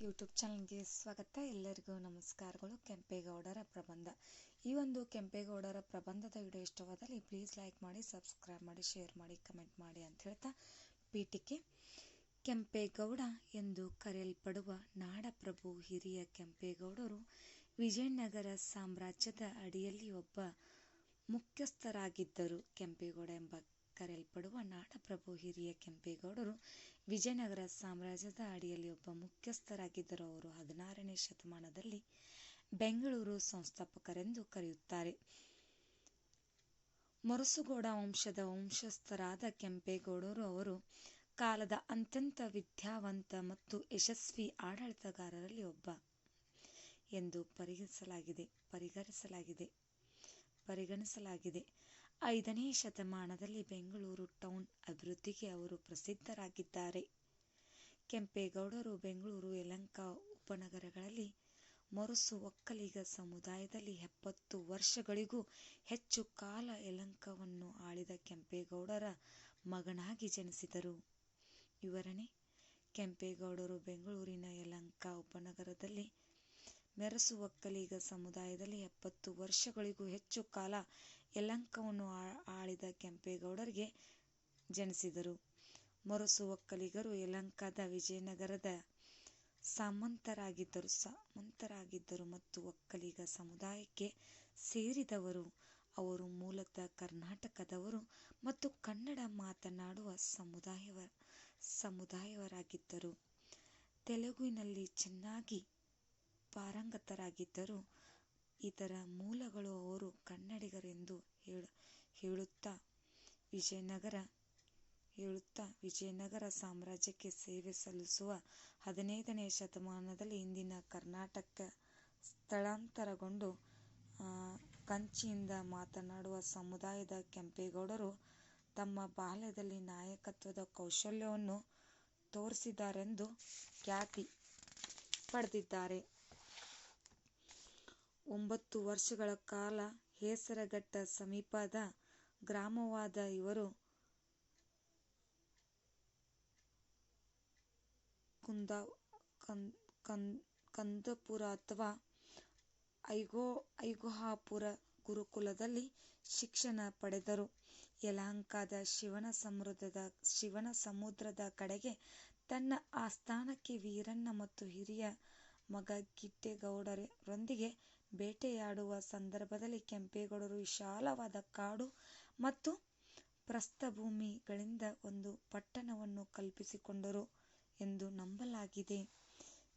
YouTube ಚಾನಲ್ಗೆ ಸ್ವಾಗತ. ಎಲ್ಲರಿಗೂ ನಮಸ್ಕಾರಗಳು. ಕೆಂಪೇಗೌಡರ ಪ್ರಬಂಧ. ಈ ಒಂದು ಕೆಂಪೇಗೌಡರ ಪ್ರಬಂಧದ ವಿಡಿಯೋ ಇಷ್ಟವಾದಲ್ಲಿ ಪ್ಲೀಸ್ ಲೈಕ್ ಮಾಡಿ ಸಬ್ಸ್ಕ್ರೈಬ್ ಮಾಡಿ ಶೇರ್ ಮಾಡಿ ಕಮೆಂಟ್ ಮಾಡಿ ಅಂತ ಹೇಳ್ತಾ ಪೀಠಿಕೆ. ಕೆಂಪೇಗೌಡ ಎಂದು ಕರೆಯಲ್ಪಡುವ ನಾಡಪ್ರಭು ಹಿರಿಯ ಕೆಂಪೇಗೌಡರು ವಿಜಯನಗರ ಸಾಮ್ರಾಜ್ಯದ ಅಡಿಯಲ್ಲಿ ಒಬ್ಬ ಮುಖ್ಯಸ್ಥರಾಗಿದ್ದರು. ಕೆಂಪೇಗೌಡ ಎಂಬ ಕರೆಯಲ್ಪಡುವ ನಾಡಪ್ರಭು ಹಿರಿಯ ಕೆಂಪೇಗೌಡರು. ವಿಜಯನಗರ ಸಾಮ್ರಾಜ್ಯದ ಅಡಿಯಲ್ಲಿ ಒಬ್ಬ ಮುಖ್ಯಸ್ಥರಾಗಿದ್ದರು. ಅವರು ಹದಿನಾರನೇ ಶತಮಾನದಲ್ಲಿ ಬೆಂಗಳೂರು ಸಂಸ್ಥಾಪಕರೆಂದು ಕರೆಯುತ್ತಾರೆ. ಮೊರಸುಗೌಡ ವಂಶದ ವಂಶಸ್ಥರಾದ ಕೆಂಪೇಗೌಡರು ಅವರು ಕಾಲದ ಅತ್ಯಂತ ವಿದ್ಯಾವಂತ ಮತ್ತು ಯಶಸ್ವಿ ಆಡಳಿತಗಾರರಲ್ಲಿ ಒಬ್ಬ ಎಂದು ಪರಿಗಣಿಸಲಾಗಿದೆ. ಪರಿಗಣಿಸಲಾಗಿದೆ. ಪರಿಗಣಿಸಲಾಗಿದೆ. ಐದನೇ ಶತಮಾನದಲ್ಲಿ ಬೆಂಗಳೂರು ಟೌನ್ ಅಭಿವೃದ್ಧಿಗೆ ಅವರು ಪ್ರಸಿದ್ಧರಾಗಿದ್ದಾರೆ. ಕೆಂಪೇಗೌಡರು ಬೆಂಗಳೂರು ಯಲಹಂಕ ಉಪನಗರಗಳಲ್ಲಿ ಮೊರಸು ಒಕ್ಕಲಿಗ ಸಮುದಾಯದಲ್ಲಿ ಎಪ್ಪತ್ತು ವರ್ಷಗಳಿಗೂ ಹೆಚ್ಚು ಕಾಲ ಯಲಹಂಕವನ್ನು ಆಳಿದ ಕೆಂಪೇಗೌಡರ ಮಗನಾಗಿ ಜನಿಸಿದರು. ವಿವರಣೆ, ಕೆಂಪೇಗೌಡರು ಬೆಂಗಳೂರಿನ ಯಲಹಂಕ ಉಪನಗರದಲ್ಲಿ ಮೆರಸು ಒಕ್ಕಲಿಗ ಸಮುದಾಯದಲ್ಲಿ ಎಪ್ಪತ್ತು ವರ್ಷಗಳಿಗೂ ಹೆಚ್ಚು ಕಾಲ ಯಲಹಂಕವನ್ನು ಆಳಿದ ಕೆಂಪೇಗೌಡರಿಗೆ ಜನಿಸಿದರು. ಮೊರಸು ಒಕ್ಕಲಿಗರು ಯಲಹಂಕದ ವಿಜಯನಗರದ ಸಾಮಂತರಾಗಿದ್ದರು. ಸಾಮಂತರಾಗಿದ್ದರು ಮತ್ತು ಒಕ್ಕಲಿಗ ಸಮುದಾಯಕ್ಕೆ ಸೇರಿದವರು. ಅವರು ಮೂಲತಃ ಕರ್ನಾಟಕದವರು ಮತ್ತು ಕನ್ನಡ ಮಾತನಾಡುವ ಸಮುದಾಯವ, ಸಮುದಾಯವರಾಗಿದ್ದರು. ತೆಲುಗಿನಲ್ಲಿ ಚೆನ್ನಾಗಿ ಪಾರಂಗತರಾಗಿದ್ದರು ಇತರ ಮೂಲಗಳು ಅವರು ಕನ್ನಡಿಗರೆಂದು ಹೇಳುತ್ತಾ ವಿಜಯನಗರ ಹೇಳುತ್ತಾ ವಿಜಯನಗರ ಸಾಮ್ರಾಜ್ಯಕ್ಕೆ ಸೇವೆ ಸಲ್ಲಿಸುವ ಹದಿನೈದನೇ ಶತಮಾನದಲ್ಲಿ ಇಂದಿನ ಕರ್ನಾಟಕ ಸ್ಥಳಾಂತರಗೊಂಡು ಕಂಚಿಯಿಂದ ಮಾತನಾಡುವ ಸಮುದಾಯದ ಕೆಂಪೇಗೌಡರು ತಮ್ಮ ಬಾಲ್ಯದಲ್ಲಿ ನಾಯಕತ್ವದ ಕೌಶಲ್ಯವನ್ನು ತೋರಿಸಿದ್ದಾರೆಂದು ಖ್ಯಾತಿ ಪಡೆದಿದ್ದಾರೆ. ಒಂಬತ್ತು ವರ್ಷಗಳ ಕಾಲ ಹೇಸರಘಟ್ಟ ಸಮೀಪದ ಗ್ರಾಮವಾದ ಇವರು ಕುಂದ ಕಂದಪುರ ಅಥವಾ ಐಗೋ, ಐಗುಹಾಪುರ ಗುರುಕುಲದಲ್ಲಿ ಶಿಕ್ಷಣ ಪಡೆದರು. ಯಲಹಂಕದ ಶಿವನ ಸಮುದ್ರದ ಕಡೆಗೆ ತನ್ನ ಆಸ್ಥಾನಕ್ಕೆ ವೀರಣ್ಣ ಮತ್ತು ಹಿರಿಯ ಮಗ ಗಿಡ್ಡೇಗೌಡರೊಂದಿಗೆ ಬೇಟೆಯಾಡುವ ಸಂದರ್ಭದಲ್ಲಿ ಕೆಂಪೇಗೌಡರು ವಿಶಾಲವಾದ ಕಾಡು ಮತ್ತು ಪ್ರಸ್ಥಭೂಮಿಗಳಿಂದ ಒಂದು ಪಟ್ಟಣವನ್ನು ಕಲ್ಪಿಸಿಕೊಂಡರು ಎಂದು ನಂಬಲಾಗಿದೆ.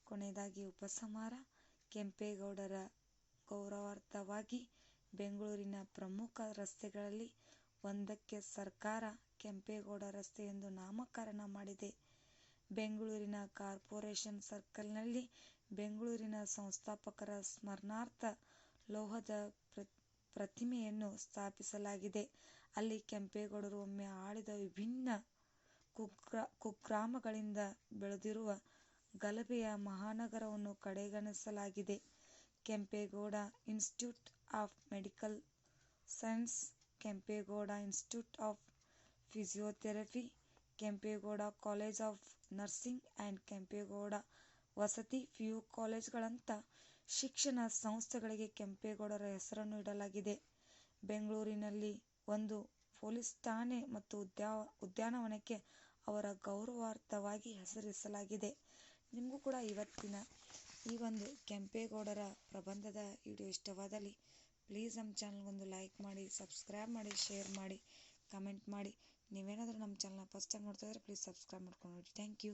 ಕೊನೆಯದಾಗಿ ಉಪಸಂಹಾರ. ಕೆಂಪೇಗೌಡರ ಗೌರವಾರ್ಥವಾಗಿ ಬೆಂಗಳೂರಿನ ಪ್ರಮುಖ ರಸ್ತೆಗಳಲ್ಲಿ ಒಂದಕ್ಕೆ ಸರ್ಕಾರ ಕೆಂಪೇಗೌಡ ರಸ್ತೆ ಎಂದು ನಾಮಕರಣ ಮಾಡಿದೆ. ಬೆಂಗಳೂರಿನ ಕಾರ್ಪೊರೇಷನ್ ಸರ್ಕಲ್ನಲ್ಲಿ ಬೆಂಗಳೂರಿನ ಸಂಸ್ಥಾಪಕರ ಸ್ಮರಣಾರ್ಥ ಲೋಹದ ಪ್ರತಿಮೆಯನ್ನು ಸ್ಥಾಪಿಸಲಾಗಿದೆ. ಅಲ್ಲಿ ಕೆಂಪೇಗೌಡರು ಒಮ್ಮೆ ಆಳಿದ ವಿಭಿನ್ನ ಕುಗ್ರಾಮಗಳಿಂದ ಬೆಳೆದಿರುವ ಗಲಭೆಯ ಮಹಾನಗರವನ್ನು ಕಡೆಗಣಿಸಲಾಗಿದೆ. Kempegowda institute of medical science, Kempegowda institute of physiotherapy Kempegowda college of nursing and Kempegowda ವಸತಿ ಪಿಯು ಕಾಲೇಜ್ಗಳಂಥ ಶಿಕ್ಷಣ ಸಂಸ್ಥೆಗಳಿಗೆ ಕೆಂಪೇಗೌಡರ ಹೆಸರನ್ನು ಇಡಲಾಗಿದೆ. ಬೆಂಗಳೂರಿನಲ್ಲಿ ಒಂದು ಪೊಲೀಸ್ ಠಾಣೆ ಮತ್ತು ಉದ್ಯಾ, ಉದ್ಯಾನವನಕ್ಕೆ ಅವರ ಗೌರವಾರ್ಥವಾಗಿ ಹೆಸರಿಸಲಾಗಿದೆ. ನಿಮಗೂ ಕೂಡ ಇವತ್ತಿನ ಈ ಒಂದು ಕೆಂಪೇಗೌಡರ ಪ್ರಬಂಧದ ವಿಡಿಯೋ ಇಷ್ಟವಾದಲ್ಲಿ ಪ್ಲೀಸ್ ನಮ್ಮ ಚಾನಲ್ಗೊಂದು ಲೈಕ್ ಮಾಡಿ ಸಬ್ಸ್ಕ್ರೈಬ್ ಮಾಡಿ ಶೇರ್ ಮಾಡಿ ಕಮೆಂಟ್ ಮಾಡಿ. ನೀವೇನಾದರೂ ನಮ್ಮ ಚಾನಲ್ನ ಫಸ್ಟ್ ಟೈಮ್ ನೋಡ್ತಾ ಇದ್ರೆ ಪ್ಲೀಸ್ ಸಬ್ಸ್ಕ್ರೈಬ್ ಮಾಡ್ಕೊಂಡು ನೋಡಿ. Thank you